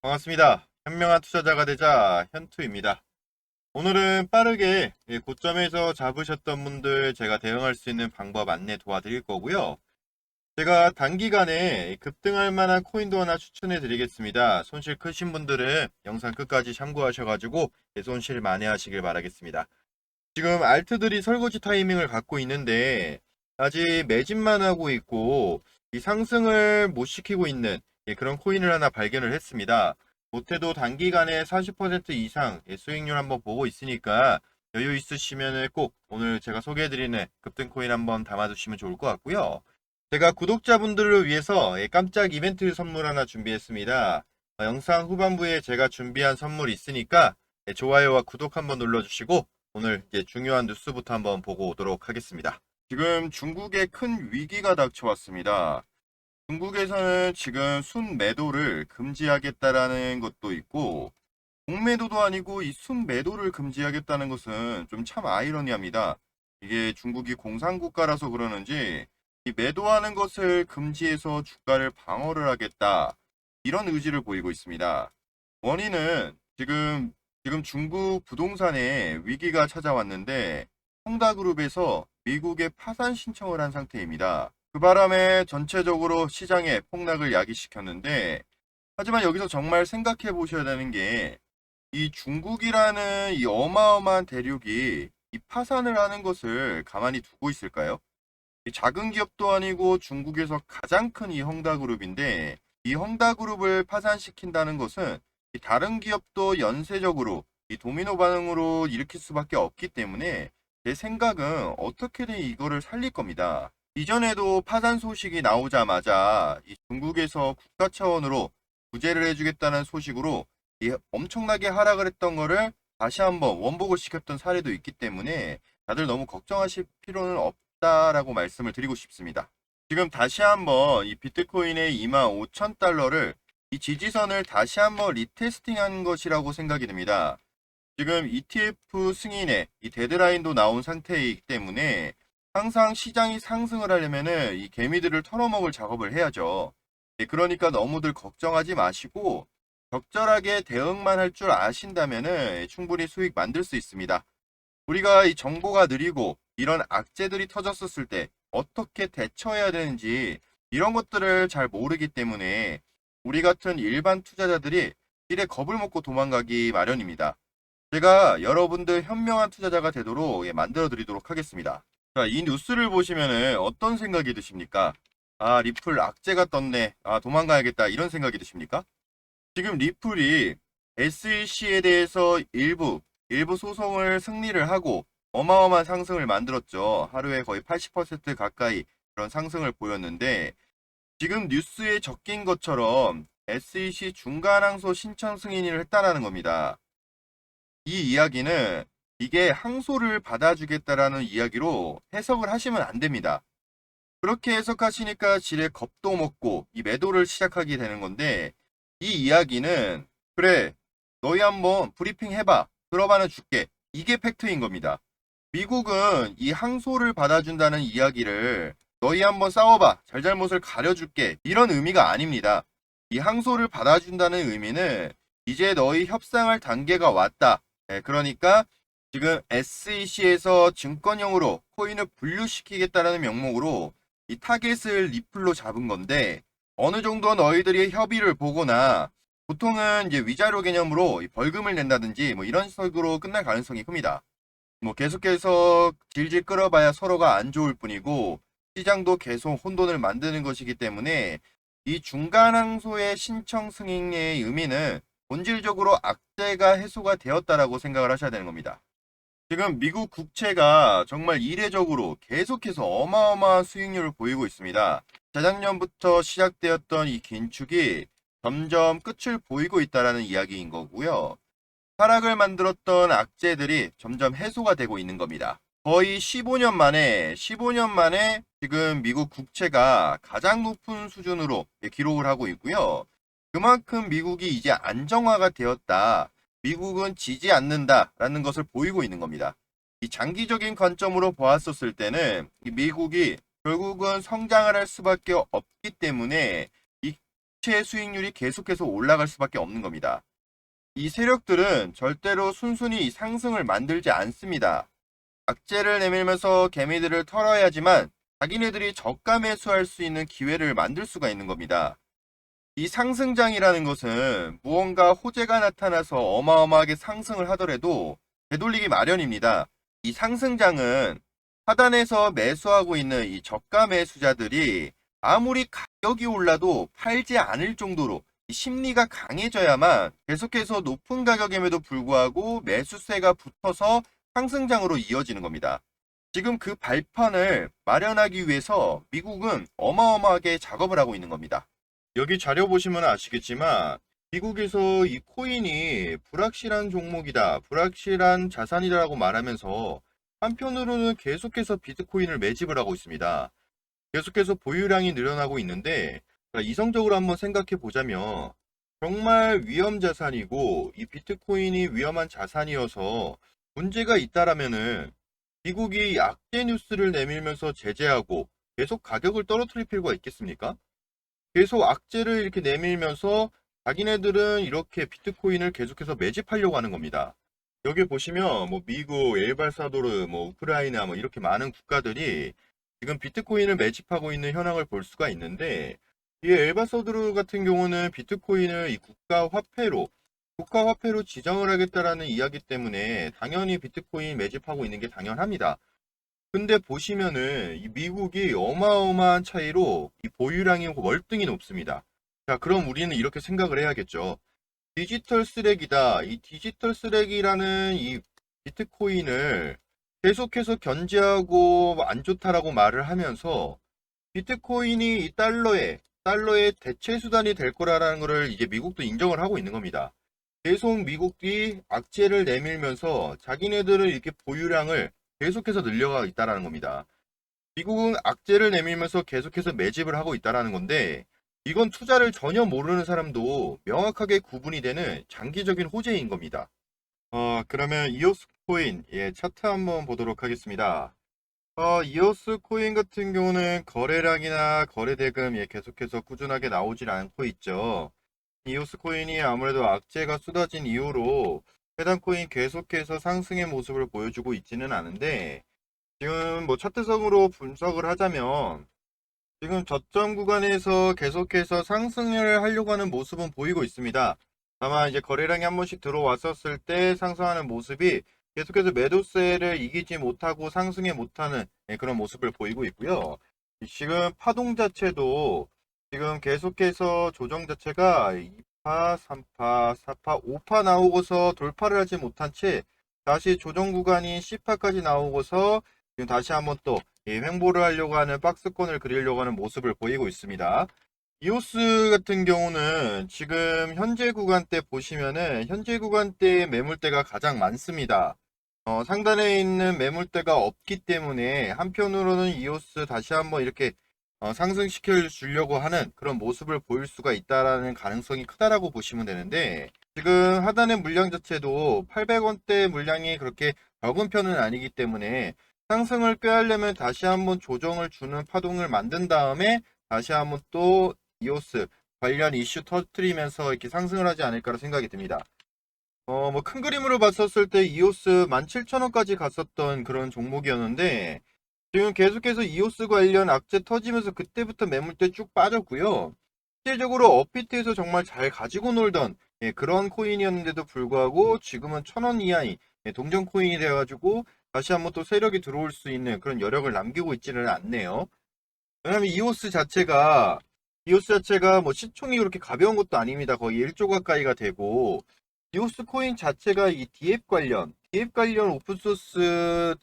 반갑습니다. 현명한 투자자가 되자 현투입니다. 오늘은 빠르게 이 고점에서 잡으셨던 분들 제가 대응할 수 있는 방법 안내 도와드릴 거고요. 제가 단기간에 급등할 만한 코인도 하나 추천해 드리겠습니다. 손실 크신 분들은 영상 끝까지 참고하셔가지고 손실 만회하시길 바라겠습니다. 지금 알트들이 설거지 타이밍을 갖고 있는데 아직 매집만 하고 있고 이 상승을 못 시키고 있는 예, 그런 코인을 하나 발견을 했습니다. 못해도 단기간에 40% 이상 예, 수익률 한번 보고 있으니까 여유 있으시면 꼭 오늘 제가 소개해드리는 급등 코인 한번 담아두시면 좋을 것 같고요. 제가 구독자분들을 위해서 예, 깜짝 이벤트 선물 하나 준비했습니다. 어, 영상 후반부에 제가 준비한 선물이 있으니까 예, 좋아요와 구독 한번 눌러주시고 오늘 중요한 뉴스부터 한번 보고 오도록 하겠습니다. 지금 중국에 큰 위기가 닥쳐왔습니다. 중국에서는 지금 순매도를 금지하겠다라는 것도 있고 공매도도 아니고 이 순매도를 금지하겠다는 것은 좀 참 아이러니합니다. 이게 중국이 공산국가라서 그러는지 이 매도하는 것을 금지해서 주가를 방어를 하겠다 이런 의지를 보이고 있습니다. 원인은 지금 지금 중국 부동산에 위기가 찾아왔는데 홍다그룹에서 미국에 파산 신청을 한 상태입니다. 그 바람에 전체적으로 시장에 폭락을 야기시켰는데 하지만 여기서 정말 생각해 보셔야 되는 게 이 중국이라는 이 어마어마한 대륙이 이 파산을 하는 것을 가만히 두고 있을까요? 이 작은 기업도 아니고 중국에서 가장 큰 이 헝다그룹인데 이 헝다그룹을 파산시킨다는 것은 이 다른 기업도 연쇄적으로 이 도미노 반응으로 일으킬 수밖에 없기 때문에 제 생각은 어떻게든 이거를 살릴 겁니다. 이전에도 파산 소식이 나오자마자 이 중국에서 국가 차원으로 구제를 해주겠다는 소식으로 이 엄청나게 하락을 했던 거를 다시 한번 원복을 시켰던 사례도 있기 때문에 다들 너무 걱정하실 필요는 없다라고 말씀을 드리고 싶습니다. 지금 다시 한번 이 비트코인의 2만 5천 달러를 이 지지선을 다시 한번 리테스팅한 것이라고 생각이 듭니다. 지금 ETF 승인에 이 데드라인도 나온 상태이기 때문에 항상 시장이 상승을 하려면은 이 개미들을 털어먹을 작업을 해야죠. 예, 그러니까 너무들 걱정하지 마시고 적절하게 대응만 할 줄 아신다면은 충분히 수익 만들 수 있습니다. 우리가 이 정보가 느리고 이런 악재들이 터졌었을 때 어떻게 대처해야 되는지 이런 것들을 잘 모르기 때문에 우리 같은 일반 투자자들이 일에 겁을 먹고 도망가기 마련입니다. 제가 여러분들 현명한 투자자가 되도록 예, 만들어 드리도록 하겠습니다. 자, 이 뉴스를 보시면은 어떤 생각이 드십니까? 아, 리플 악재가 떴네. 아, 도망가야겠다. 이런 생각이 드십니까? 지금 리플이 SEC에 대해서 일부, 일부 소송을 승리를 하고 어마어마한 상승을 만들었죠. 하루에 거의 80% 가까이 그런 상승을 보였는데 지금 뉴스에 적힌 것처럼 SEC 중간항소 신청 승인을 했다라는 겁니다. 이 이야기는 이게 항소를 받아주겠다라는 이야기로 해석을 하시면 안 됩니다. 그렇게 해석하시니까 지레 겁도 먹고 이 매도를 시작하게 되는 건데 이 이야기는 그래 너희 한번 브리핑 해봐 들어봐는 줄게 이게 팩트인 겁니다. 미국은 이 항소를 받아준다는 이야기를 너희 한번 싸워봐 잘잘못을 가려줄게 이런 의미가 아닙니다. 이 항소를 받아준다는 의미는 이제 너희 협상할 단계가 왔다. 예, 그러니까 지금 SEC에서 증권형으로 코인을 분류시키겠다라는 명목으로 이 타겟을 리플로 잡은 건데 어느 정도 너희들이 협의를 보거나 보통은 이제 위자료 개념으로 이 벌금을 낸다든지 뭐 이런 식으로 끝날 가능성이 큽니다. 뭐 계속해서 질질 끌어봐야 서로가 안 좋을 뿐이고 시장도 계속 혼돈을 만드는 것이기 때문에 이 중간 항소의 신청 승인의 의미는 본질적으로 악재가 해소가 되었다라고 생각을 하셔야 되는 겁니다. 지금 미국 국채가 정말 이례적으로 계속해서 어마어마한 수익률을 보이고 있습니다. 재작년부터 시작되었던 이 긴축이 점점 끝을 보이고 있다라는 이야기인 거고요. 하락을 만들었던 악재들이 점점 해소가 되고 있는 겁니다. 거의 15년 만에 15년 만에 지금 미국 국채가 가장 높은 수준으로 기록을 하고 있고요. 그만큼 미국이 이제 안정화가 되었다. 미국은 지지 않는다라는 것을 보이고 있는 겁니다. 이 장기적인 관점으로 보았었을 때는 이 미국이 결국은 성장을 할 수밖에 없기 때문에 이 주체 수익률이 계속해서 올라갈 수밖에 없는 겁니다. 이 세력들은 절대로 순순히 이 상승을 만들지 않습니다. 악재를 내밀면서 개미들을 털어야지만 자기네들이 저가 매수할 수 있는 기회를 만들 수가 있는 겁니다. 이 상승장이라는 것은 무언가 호재가 나타나서 어마어마하게 상승을 하더라도 되돌리기 마련입니다. 이 상승장은 하단에서 매수하고 있는 이 저가 매수자들이 아무리 가격이 올라도 팔지 않을 정도로 이 심리가 강해져야만 계속해서 높은 가격임에도 불구하고 매수세가 붙어서 상승장으로 이어지는 겁니다. 지금 그 발판을 마련하기 위해서 미국은 어마어마하게 작업을 하고 있는 겁니다. 여기 자료 보시면 아시겠지만 미국에서 이 코인이 불확실한 종목이다, 불확실한 자산이다라고 말하면서 한편으로는 계속해서 비트코인을 매집을 하고 있습니다. 계속해서 보유량이 늘어나고 있는데 자, 이성적으로 한번 생각해 보자면 정말 위험 자산이고 이 비트코인이 위험한 자산이어서 문제가 있다라면은 미국이 악재 뉴스를 내밀면서 제재하고 계속 가격을 떨어뜨릴 필요가 있겠습니까? 계속 악재를 이렇게 내밀면서 자기네들은 이렇게 비트코인을 계속해서 매집하려고 하는 겁니다. 여기 보시면 뭐 미국, 엘발사도르, 뭐 우크라이나 뭐 이렇게 많은 국가들이 지금 비트코인을 매집하고 있는 현황을 볼 수가 있는데 이 엘바사도르 같은 경우는 비트코인을 이 국가 화폐로 국가 화폐로 지정을 하겠다라는 이야기 때문에 당연히 비트코인 매집하고 있는 게 당연합니다. 근데 보시면은 이 미국이 어마어마한 차이로 이 보유량이 월등히 높습니다. 자, 그럼 우리는 이렇게 생각을 해야겠죠. 디지털 쓰레기다. 이 디지털 쓰레기라는 이 비트코인을 계속해서 견제하고 안 좋다라고 말을 하면서 비트코인이 이 달러에 달러의 대체 수단이 될 거라는 것을 이제 미국도 인정을 하고 있는 겁니다. 계속 미국이 악재를 내밀면서 자기네들은 이렇게 보유량을 계속해서 늘려가고 있다라는 겁니다. 미국은 악재를 내밀면서 계속해서 매집을 하고 있다라는 건데 이건 투자를 전혀 모르는 사람도 명확하게 구분이 되는 장기적인 호재인 겁니다. 어, 그러면 이오스 코인 예, 차트 한번 보도록 하겠습니다. 어, 이오스 코인 같은 경우는 거래량이나 거래 대금 예, 계속해서 꾸준하게 나오질 않고 있죠. 이오스 코인이 아무래도 악재가 쏟아진 이후로 해당 코인 계속해서 상승의 모습을 보여주고 있지는 않은데 지금 뭐 차트성으로 분석을 하자면 지금 저점 구간에서 계속해서 상승을 하려고 하는 모습은 보이고 있습니다. 다만 이제 거래량이 한 번씩 들어왔었을 때 상승하는 모습이 계속해서 매도세를 이기지 못하고 상승에 못하는 예, 그런 모습을 보이고 있고요. 지금 파동 자체도 지금 계속해서 조정 자체가 2 파, 3파, 4파, 5파 나오고서 돌파를 하지 못한 채 다시 조정 구간인 10파까지 나오고서 지금 다시 한번 또 예, 횡보를 하려고 하는 박스권을 그리려고 하는 모습을 보이고 있습니다. 이오스 같은 경우는 지금 현재 구간대 보시면은 현재 구간대의 매물대가 가장 많습니다. 어, 상단에 있는 매물대가 없기 때문에 한편으로는 이오스 다시 한번 이렇게 어, 상승시켜 주려고 하는 그런 모습을 보일 수가 있다라는 가능성이 크다라고 보시면 되는데 지금 하단의 물량 자체도 800원대 물량이 그렇게 적은 편은 아니기 때문에 상승을 꾀하려면 다시 한번 조정을 주는 파동을 만든 다음에 다시 한번 또 이오스 관련 이슈 터트리면서 이렇게 상승을 하지 않을까라 생각이 듭니다. 어, 뭐 큰 그림으로 봤었을 때 이오스 17,000원까지 갔었던 그런 종목이었는데 지금 계속해서 이오스 관련 악재 터지면서 그때부터 매물대 쭉 빠졌고요. 실질적으로 업비트에서 정말 잘 가지고 놀던 예, 그런 코인이었는데도 불구하고 지금은 1,000원 이하의 예, 동전 코인이 되어가지고 다시 한번 또 세력이 들어올 수 있는 그런 여력을 남기고 있지는 않네요. 왜냐면 이오스 자체가 이오스 자체가 뭐 시총이 그렇게 가벼운 것도 아닙니다. 거의 1조 가까이가 되고 이오스 코인 자체가 이 디앱 관련 디앱 관련 오픈소스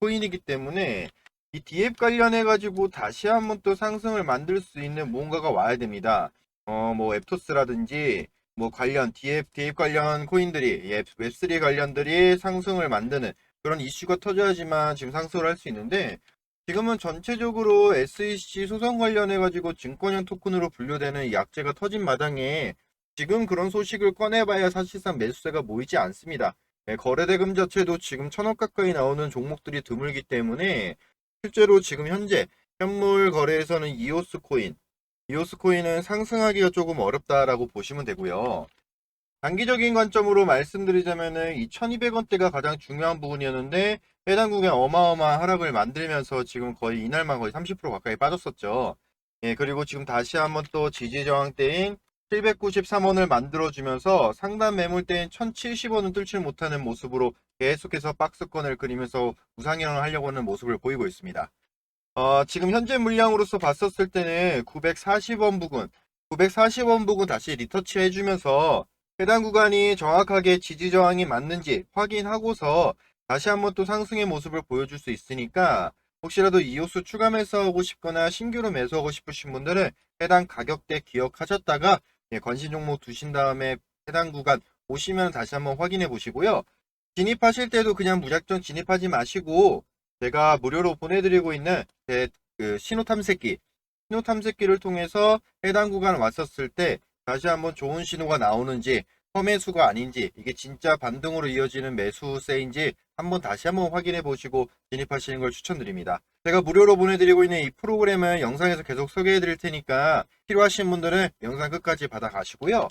코인이기 때문에 이 디앱 관련해 가지고 다시 한번 또 상승을 만들 수 있는 뭔가가 와야 됩니다. 어 뭐 앱토스라든지 뭐 관련 디앱 디앱 관련 코인들이 예, 웹3 관련들이 상승을 만드는 그런 이슈가 터져야지만 지금 상승을 할 수 있는데 지금은 전체적으로 SEC 소송 관련해 가지고 증권형 토큰으로 분류되는 이 악재가 터진 마당에 지금 그런 소식을 꺼내봐야 사실상 매수세가 모이지 않습니다. 네, 거래대금 자체도 지금 천억 가까이 나오는 종목들이 드물기 때문에 실제로 지금 현재 현물 거래에서는 이오스 코인 이오스 코인은 상승하기가 조금 어렵다라고 보시면 되고요. 단기적인 관점으로 말씀드리자면은 2200원대가 가장 중요한 부분이었는데 해당 구간 어마어마한 하락을 만들면서 지금 거의 이날만 거의 30% 가까이 빠졌었죠. 예, 그리고 지금 다시 한번 또 지지 저항대인 793원을 만들어주면서 상단 매물대인 1070원은 뚫지 못하는 모습으로 계속해서 박스권을 그리면서 우상향을 하려고 하는 모습을 보이고 있습니다. 어, 지금 현재 물량으로서 봤었을 때는 940원 부근, 940원 부근 다시 리터치 해주면서 해당 구간이 정확하게 지지 저항이 맞는지 확인하고서 다시 한번 또 상승의 모습을 보여줄 수 있으니까 혹시라도 이호수 추가 매수하고 싶거나 신규로 매수하고 싶으신 분들은 해당 가격대 기억하셨다가 예, 관심 종목 두신 다음에 해당 구간 오시면 다시 한번 확인해 보시고요. 진입하실 때도 그냥 무작정 진입하지 마시고 제가 무료로 보내드리고 있는 제 그 신호 탐색기, 신호 탐색기를 통해서 해당 구간 왔었을 때 다시 한번 좋은 신호가 나오는지 험매수가 아닌지 이게 진짜 반등으로 이어지는 매수세인지 한번 다시 한번 확인해 보시고 진입하시는 걸 추천드립니다. 제가 무료로 보내드리고 있는 이 프로그램은 영상에서 계속 소개해 드릴 테니까 필요하신 분들은 영상 끝까지 받아 가시고요.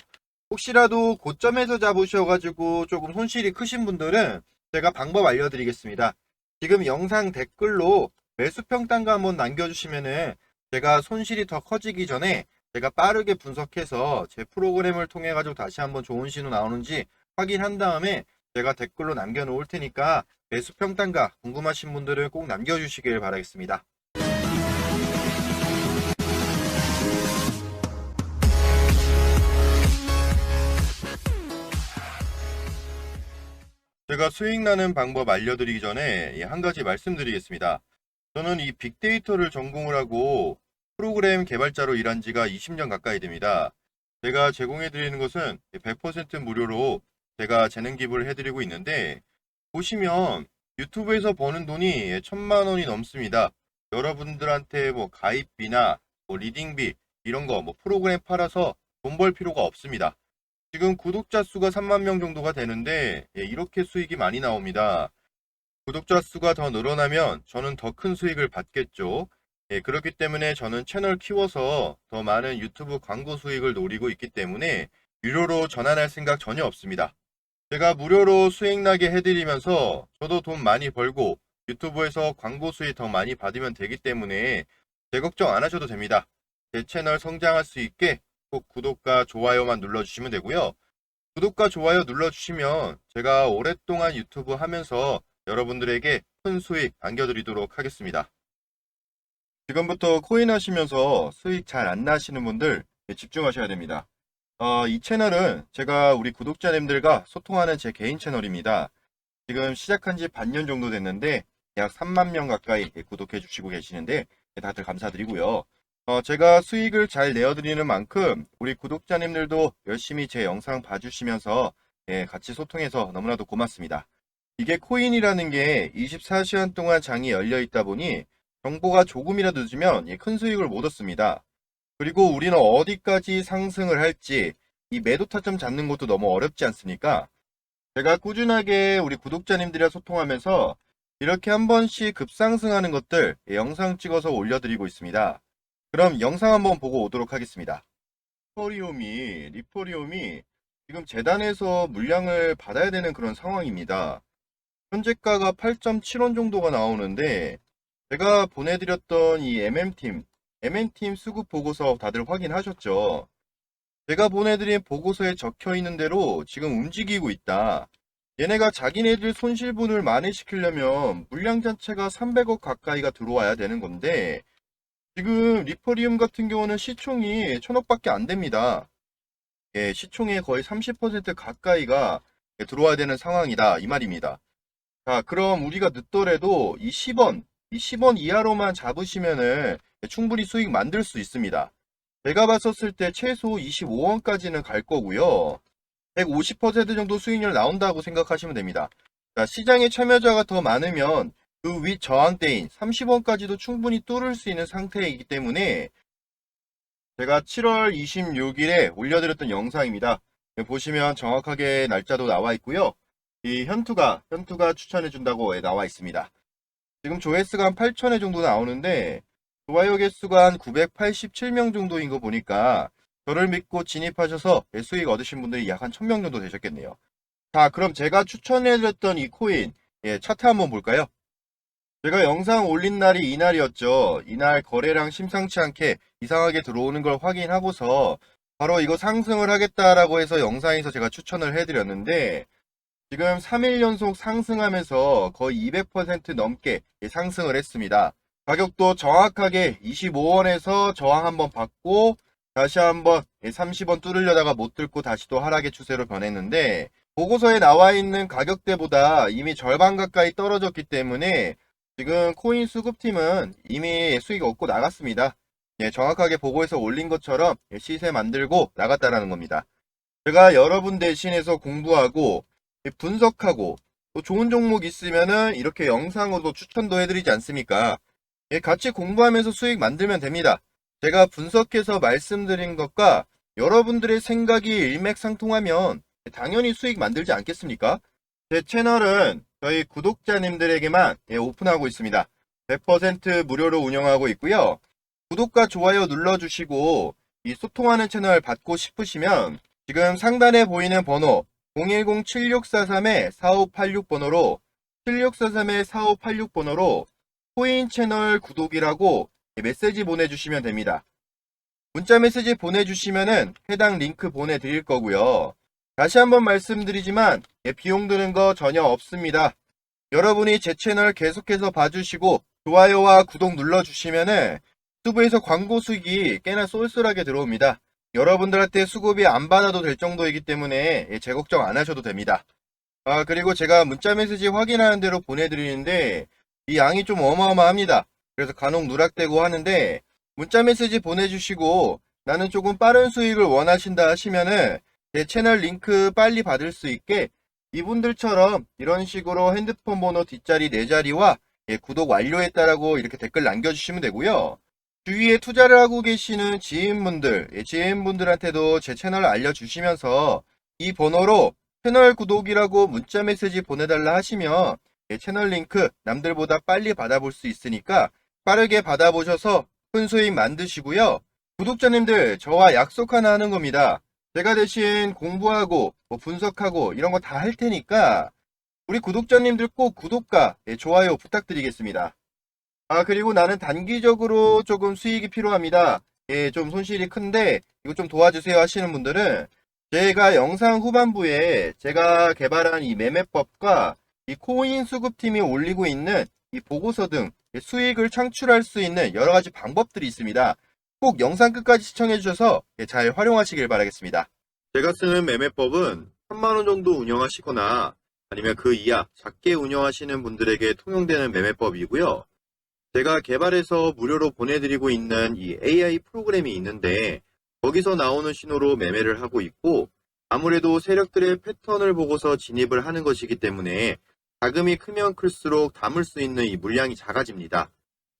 혹시라도 고점에서 잡으셔가지고 조금 손실이 크신 분들은 제가 방법 알려드리겠습니다. 지금 영상 댓글로 매수평단가 한번 남겨주시면은 제가 손실이 더 커지기 전에 제가 빠르게 분석해서 제 프로그램을 통해 가지고 다시 한번 좋은 신호 나오는지 확인한 다음에 제가 댓글로 남겨놓을 테니까 매수평단가 궁금하신 분들은 꼭 남겨주시길 바라겠습니다. 제가 수익 나는 방법 알려드리기 전에 한 가지 말씀드리겠습니다. 저는 이 빅데이터를 전공을 하고 프로그램 개발자로 일한 지가 20년 가까이 됩니다. 제가 제공해 드리는 것은 100% 무료로 제가 재능 기부를 해드리고 있는데 보시면 유튜브에서 버는 돈이 천만 원이 넘습니다. 여러분들한테 뭐 가입비나 뭐 리딩비 이런 거 뭐 프로그램 팔아서 돈 벌 필요가 없습니다. 지금 구독자 수가 3만 명 정도가 되는데 예, 이렇게 수익이 많이 나옵니다. 구독자 수가 더 늘어나면 저는 더 큰 수익을 받겠죠. 예, 그렇기 때문에 저는 채널 키워서 더 많은 유튜브 광고 수익을 노리고 있기 때문에 유료로 전환할 생각 전혀 없습니다. 제가 무료로 수익 나게 해드리면서 저도 돈 많이 벌고 유튜브에서 광고 수익 더 많이 받으면 되기 때문에 제 걱정 안 하셔도 됩니다. 제 채널 성장할 수 있게 꼭 구독과 좋아요만 눌러주시면 되고요. 구독과 좋아요 눌러주시면 제가 오랫동안 유튜브 하면서 여러분들에게 큰 수익 안겨드리도록 하겠습니다. 지금부터 코인 하시면서 수익 잘 안 나시는 분들 집중하셔야 됩니다. 어, 이 채널은 제가 우리 구독자님들과 소통하는 제 개인 채널입니다. 지금 시작한 지 반년 정도 됐는데 약 3만 명 가까이 구독해 주시고 계시는데 다들 감사드리고요. 어, 제가 수익을 잘 내어드리는 만큼 우리 구독자님들도 열심히 제 영상 봐주시면서 예, 같이 소통해서 너무나도 고맙습니다. 이게 코인이라는 게 24시간 동안 장이 열려 있다 보니 정보가 조금이라도 늦으면 예, 큰 수익을 못 얻습니다. 그리고 우리는 어디까지 상승을 할지 이 매도 타점 잡는 것도 너무 어렵지 않습니까? 제가 꾸준하게 우리 구독자님들이랑 소통하면서 이렇게 한 번씩 급상승하는 것들 예, 영상 찍어서 올려드리고 있습니다. 그럼 영상 한번 보고 오도록 하겠습니다. 리포리움이 리포리움이 지금 재단에서 물량을 받아야 되는 그런 상황입니다. 현재가가 8.7원 정도가 나오는데 제가 보내드렸던 이 MM팀 MM팀 수급 보고서 다들 확인하셨죠? 제가 보내드린 보고서에 적혀 있는 대로 지금 움직이고 있다. 얘네가 자기네들 손실분을 만회시키려면 물량 자체가 300억 가까이가 들어와야 되는 건데 지금 리퍼리움 같은 경우는 시총이 천억밖에 안 됩니다. 예, 시총의 거의 30% 가까이가 들어와야 되는 상황이다 이 말입니다. 자, 그럼 우리가 늦더라도 이 10원, 이 10원 이하로만 잡으시면은 충분히 수익 만들 수 있습니다. 제가 봤었을 때 최소 25원까지는 갈 거고요. 150% 정도 수익률 나온다고 생각하시면 됩니다. 자, 시장에 참여자가 더 많으면 그 윗 저항대인 30원까지도 충분히 뚫을 수 있는 상태이기 때문에 제가 7월 26일에 올려드렸던 영상입니다. 보시면 정확하게 날짜도 나와 있고요. 이 현투가 현투가 추천해 준다고 나와 있습니다. 지금 조회수가 한 8천회 정도 나오는데 좋아요 개수가 한 987명 정도인 거 보니까 저를 믿고 진입하셔서 수익 얻으신 분들이 약 한 1000명 정도 되셨겠네요. 자, 그럼 제가 추천해드렸던 이 코인, 예, 차트 한번 볼까요? 제가 영상 올린 날이 이날이었죠. 이날 거래량 심상치 않게 이상하게 들어오는 걸 확인하고서 바로 이거 상승을 하겠다라고 해서 영상에서 제가 추천을 해드렸는데 지금 3일 연속 상승하면서 거의 200% 넘게 상승을 했습니다. 가격도 정확하게 25원에서 저항 한번 받고 다시 한번 30원 뚫으려다가 못 뚫고 다시 또 하락의 추세로 변했는데 보고서에 나와 있는 가격대보다 이미 절반 가까이 떨어졌기 때문에 지금 코인 수급팀은 이미 수익 얻고 나갔습니다. 예, 정확하게 보고에서 올린 것처럼 시세 만들고 나갔다라는 겁니다. 제가 여러분 대신해서 공부하고 분석하고 또 좋은 종목 있으면은 이렇게 영상으로도 추천도 해드리지 않습니까? 예, 같이 공부하면서 수익 만들면 됩니다. 제가 분석해서 말씀드린 것과 여러분들의 생각이 일맥상통하면 당연히 수익 만들지 않겠습니까? 제 채널은 저희 구독자님들에게만 예, 오픈하고 있습니다. 100% 무료로 운영하고 있고요. 구독과 좋아요 눌러주시고 이 소통하는 채널 받고 싶으시면 지금 상단에 보이는 번호 010-7643-4586번호로 7643-4586번호로 코인 채널 구독이라고 메시지 보내주시면 됩니다. 문자 메시지 보내주시면은 해당 링크 보내드릴 거고요. 다시 한번 말씀드리지만 예, 비용 드는 거 전혀 없습니다. 여러분이 제 채널 계속해서 봐주시고 좋아요와 구독 눌러주시면은 유튜브에서 광고 수익이 꽤나 쏠쏠하게 들어옵니다. 여러분들한테 수급이 안 받아도 될 정도이기 때문에 예, 제 걱정 안 하셔도 됩니다. 아 그리고 제가 문자 메시지 확인하는 대로 보내드리는데 이 양이 좀 어마어마합니다. 그래서 간혹 누락되고 하는데 문자 메시지 보내주시고 나는 조금 빠른 수익을 원하신다 하시면은 제 채널 링크 빨리 받을 수 있게 이분들처럼 이런 식으로 핸드폰 번호 뒷자리 네 자리와 예, 구독 완료했다라고 이렇게 댓글 남겨주시면 되고요. 주위에 투자를 하고 계시는 지인분들, 예, 지인분들한테도 제 채널 알려주시면서 이 번호로 채널 구독이라고 문자 메시지 보내달라 하시면 예, 채널 링크 남들보다 빨리 받아볼 수 있으니까 빠르게 받아보셔서 큰 수익 만드시고요. 구독자님들 저와 약속 하나 하는 겁니다. 제가 대신 공부하고 뭐 분석하고 이런 거 다 할 테니까 우리 구독자님들 꼭 구독과 예, 좋아요 부탁드리겠습니다. 아 그리고 나는 단기적으로 조금 수익이 필요합니다. 예, 좀 손실이 큰데 이거 좀 도와주세요 하시는 분들은 제가 영상 후반부에 제가 개발한 이 매매법과 이 코인 수급팀이 올리고 있는 이 보고서 등 수익을 창출할 수 있는 여러 가지 방법들이 있습니다. 꼭 영상 끝까지 시청해 주셔서 예, 잘 활용하시길 바라겠습니다. 제가 쓰는 매매법은 3만원 정도 운영하시거나 아니면 그 이하 작게 운영하시는 분들에게 통용되는 매매법이고요. 제가 개발해서 무료로 보내드리고 있는 이 AI 프로그램이 있는데 거기서 나오는 신호로 매매를 하고 있고 아무래도 세력들의 패턴을 보고서 진입을 하는 것이기 때문에 자금이 크면 클수록 담을 수 있는 이 물량이 작아집니다.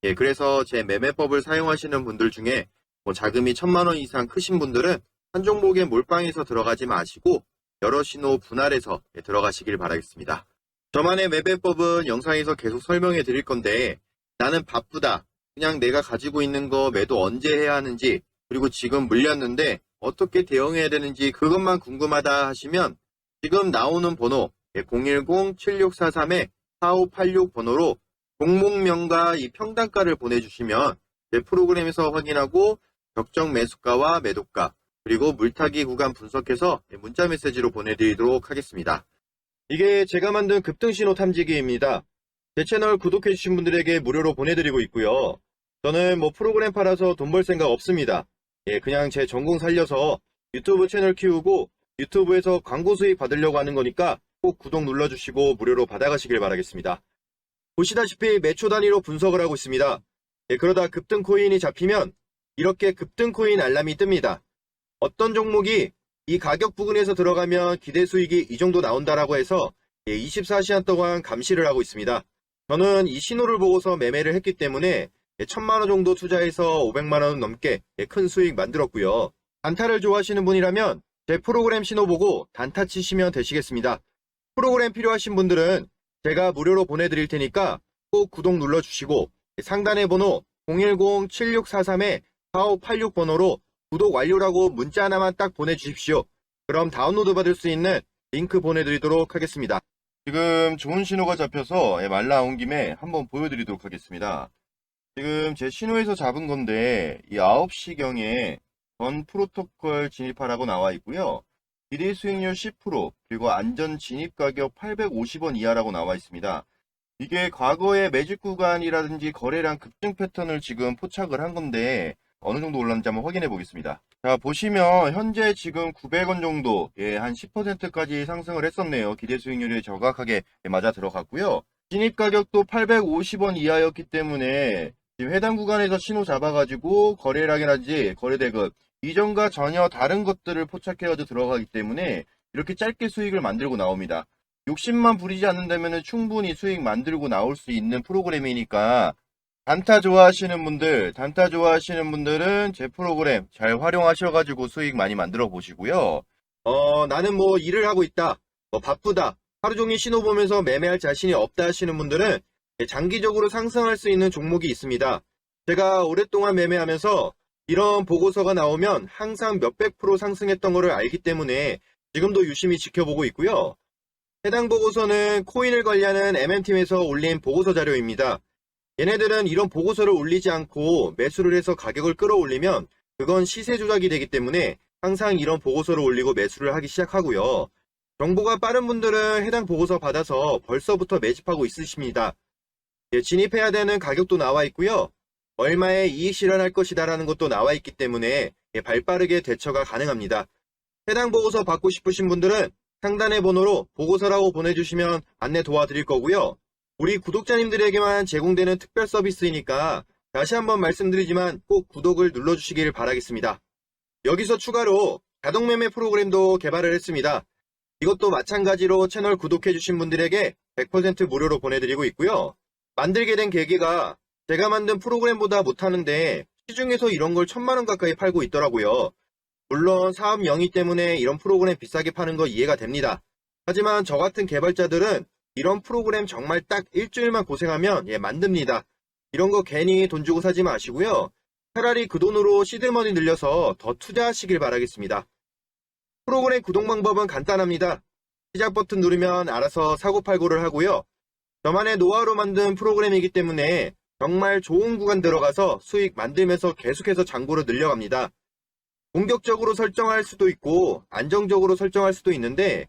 예, 그래서 제 매매법을 사용하시는 분들 중에 뭐 자금이 천만 원 이상 크신 분들은 한 종목에 몰빵해서 들어가지 마시고 여러 신호 분할해서 예, 들어가시길 바라겠습니다. 저만의 매매법은 영상에서 계속 설명해 드릴 건데 나는 바쁘다. 그냥 내가 가지고 있는 거 매도 언제 해야 하는지 그리고 지금 물렸는데 어떻게 대응해야 되는지 그것만 궁금하다 하시면 지금 나오는 번호 010-7643-4586 번호로 종목명과 이 평단가를 보내주시면 제 프로그램에서 확인하고 적정 매수가와 매도가 그리고 물타기 구간 분석해서 문자 메시지로 보내드리도록 하겠습니다. 이게 제가 만든 급등신호 탐지기입니다. 제 채널 구독해주신 분들에게 무료로 보내드리고 있고요. 저는 뭐 프로그램 팔아서 돈 벌 생각 없습니다. 예, 그냥 제 전공 살려서 유튜브 채널 키우고 유튜브에서 광고 수익 받으려고 하는 거니까 꼭 구독 눌러주시고 무료로 받아가시길 바라겠습니다. 보시다시피 매초 단위로 분석을 하고 있습니다. 예, 그러다 급등 코인이 잡히면 이렇게 급등 코인 알람이 뜹니다. 어떤 종목이 이 가격 부근에서 들어가면 기대 수익이 이 정도 나온다라고 해서 24시간 동안 감시를 하고 있습니다. 저는 이 신호를 보고서 매매를 했기 때문에 천만 원 정도 투자해서 500만 원 넘게 큰 수익 만들었고요. 단타를 좋아하시는 분이라면 제 프로그램 신호 보고 단타 치시면 되시겠습니다. 프로그램 필요하신 분들은 제가 무료로 보내드릴 테니까 꼭 구독 눌러주시고 상단의 번호 010-7643-4586번호로 구독 완료라고 문자 하나만 딱 보내주십시오. 그럼 다운로드 받을 수 있는 링크 보내드리도록 하겠습니다. 지금 좋은 신호가 잡혀서 예, 말 나온 김에 한번 보여드리도록 하겠습니다. 지금 제 신호에서 잡은 건데 이 9시경에 전 프로토콜 진입하라고 나와 있고요. 기대 수익률 10% 그리고 안전 진입 가격 850원 이하라고 나와 있습니다. 이게 과거의 매집 구간이라든지 거래량 급증 패턴을 지금 포착을 한 건데 어느 정도 올랐는지 한번 확인해 보겠습니다. 자 보시면 현재 지금 900원 정도 예, 한 10%까지 상승을 했었네요. 기대 수익률이 정확하게 예, 맞아 들어갔고요. 진입 가격도 850원 이하였기 때문에 지금 해당 구간에서 신호 잡아가지고 거래량이라든지 거래대금 이전과 전혀 다른 것들을 포착해가지고 들어가기 때문에 이렇게 짧게 수익을 만들고 나옵니다. 욕심만 부리지 않는다면 충분히 수익 만들고 나올 수 있는 프로그램이니까 단타 좋아하시는 분들, 단타 좋아하시는 분들은 제 프로그램 잘 활용하셔가지고 수익 많이 만들어 보시고요. 어, 나는 뭐 일을 하고 있다, 뭐 바쁘다, 하루 종일 신호 보면서 매매할 자신이 없다 하시는 분들은 장기적으로 상승할 수 있는 종목이 있습니다. 제가 오랫동안 매매하면서 이런 보고서가 나오면 항상 몇백 프로 상승했던 것을 알기 때문에 지금도 유심히 지켜보고 있고요. 해당 보고서는 코인을 관리하는 MM팀에서 올린 보고서 자료입니다. 얘네들은 이런 보고서를 올리지 않고 매수를 해서 가격을 끌어올리면 그건 시세 조작이 되기 때문에 항상 이런 보고서를 올리고 매수를 하기 시작하고요. 정보가 빠른 분들은 해당 보고서 받아서 벌써부터 매집하고 있으십니다. 예, 진입해야 되는 가격도 나와 있고요. 얼마에 이익 실현할 것이다라는 것도 나와 있기 때문에 예, 발빠르게 대처가 가능합니다. 해당 보고서 받고 싶으신 분들은 상단의 번호로 보고서라고 보내주시면 안내 도와드릴 거고요. 우리 구독자님들에게만 제공되는 특별 서비스이니까 다시 한번 말씀드리지만 꼭 구독을 눌러주시길 바라겠습니다. 여기서 추가로 자동매매 프로그램도 개발을 했습니다. 이것도 마찬가지로 채널 구독해주신 분들에게 100% 무료로 보내드리고 있고요. 만들게 된 계기가 제가 만든 프로그램보다 못하는데 시중에서 이런 걸 천만원 가까이 팔고 있더라고요. 물론 사업 명의 때문에 이런 프로그램 비싸게 파는 거 이해가 됩니다. 하지만 저 같은 개발자들은 이런 프로그램 정말 딱 일주일만 고생하면 예, 만듭니다. 이런 거 괜히 돈 주고 사지 마시고요. 차라리 그 돈으로 시드머니 늘려서 더 투자하시길 바라겠습니다. 프로그램 구독 방법은 간단합니다. 시작 버튼 누르면 알아서 사고팔고를 하고요. 저만의 노하우로 만든 프로그램이기 때문에 정말 좋은 구간 들어가서 수익 만들면서 계속해서 잔고를 늘려갑니다. 공격적으로 설정할 수도 있고 안정적으로 설정할 수도 있는데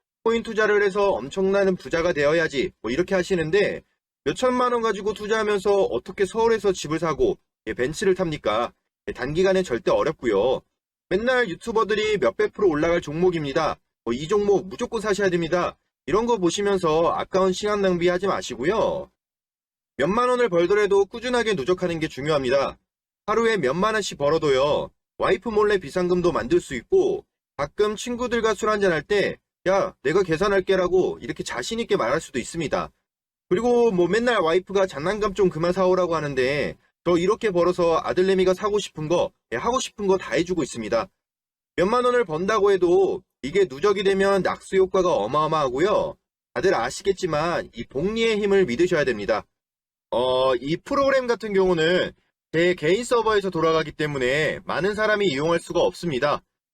코인 투자를 해서 엄청나는 부자가 되어야지 뭐 이렇게 하시는데 몇천만 원 가지고 투자하면서 어떻게 서울에서 집을 사고 예, 벤츠를 탑니까? 예, 단기간에 절대 어렵고요. 맨날 유튜버들이 몇백 프로 올라갈 종목입니다. 뭐 이 종목 무조건 사셔야 됩니다. 이런 거 보시면서 아까운 시간 낭비하지 마시고요. 몇만 원을 벌더라도 꾸준하게 누적하는 게 중요합니다. 하루에 몇만 원씩 벌어도요. 와이프 몰래 비상금도 만들 수 있고 가끔 친구들과 술 한잔할 때 야, 내가 계산할게라고 이렇게 자신있게 말할 수도 있습니다. 그리고 뭐 맨날 와이프가 장난감 좀 그만 사오라고 하는데 저 이렇게 벌어서 아들내미가 사고 싶은 거, 예, 하고 싶은 거 다 해주고 있습니다. 몇만 원을 번다고 해도 이게 누적이 되면 낙수 효과가 어마어마하고요. 다들 아시겠지만 이 복리의 힘을 믿으셔야 됩니다. 어, 이 프로그램 같은 경우는 제 개인 서버에서 돌아가기 때문에 많은 사람이 이용할 수가 없습니다.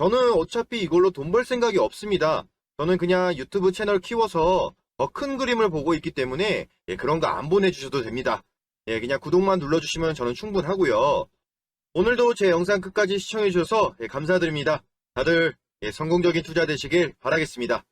저는 어차피 이걸로 돈 벌 생각이 없습니다. 저는 그냥 유튜브 채널 키워서 더 큰 그림을 보고 있기 때문에 예, 그런 거 안 보내주셔도 됩니다. 예, 그냥 구독만 눌러주시면 저는 충분하고요. 오늘도 제 영상 끝까지 시청해주셔서 예, 감사드립니다. 다들 예, 성공적인 투자 되시길 바라겠습니다.